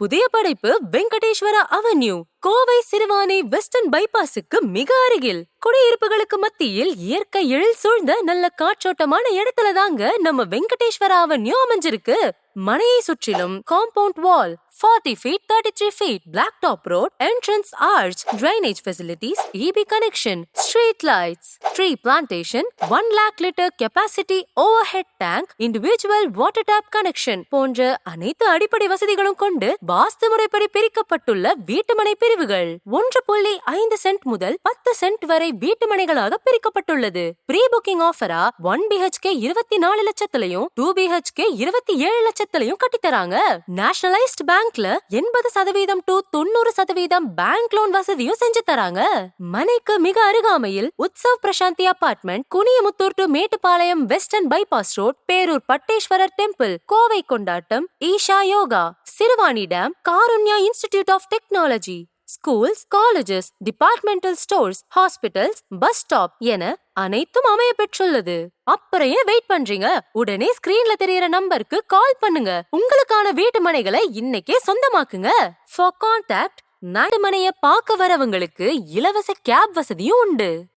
புதிய படைப்பு Venkateswara avenue. Kovai Siruvani western பைபாஸுக்கு மிக அருகில். குடியிருப்புகளுக்கு மத்தியில் இயற்கை எழில் சூழ்ந்த நல்ல காற்றோட்டமான இடத்துல தாங்க நம்ம வெங்கடேஸ்வர அவென்யூ அமைஞ்சிருக்கு. மனையை சுற்றிலும் compound wall forty feet thirty three feet block top road entrance arch drainage facilities EB connection street lights tree plantation one lakh litre capacity over head tank individual water tap connection போன்ற அனைத்து அடிப்படை வசதிகளும் கொண்டு வாஸ்து முறைப்படி பிரிக்கப்பட்டுள்ள வீட்டுமனை பிரிவுகள் ஒன்று புள்ளி ஐந்து சென்ட் முதல் பத்து சென்ட் வரை வீட்டுமனைகளாக பிரிக்கப்பட்டுள்ளது. ப்ரீ புக்கிங் ஆஃபரா ஒன் பிஹெச்கே இருபத்தி நாலு லட்சத்திலையும் டூ பிஹெச்கே இருபத்தி ஏழு லட்சத்திலையும் கட்டித்தராங்க. நேஷனலைஸ்ட் பேங்க்ல எண்பது சதவீதம் டு தொண்ணூறு சதவீதம் பேங்க் லோன் வசதியும் செஞ்சு தராங்க. மனைக்கு மிக அருகாமையில் Utsav Prashanti apartment Kuniyamuthur to Mettupalayam western bypass road Perur Patteeswarar temple Kovai Kondattam Isha Yoga Siruvani dam Karunya institute of technology. Schools colleges departmental stores hospitals bus stop என அனைத்தும் அமைய பெற்றுள்ளது. அப்புறம் ஏன் வெயிட் பண்றீங்க? உடனே ஸ்கிரீன்ல தெரியற நம்பருக்கு கால் பண்ணுங்க. உங்களுக்கான வீட்டு மனைகளை இன்னைக்கே சொந்தமாக்குங்க. ஃபார் கான்டாக்ட் நாட்டு மனைய பார்க்க வரவங்களுக்கு இலவச கேப் வசதியும் உண்டு.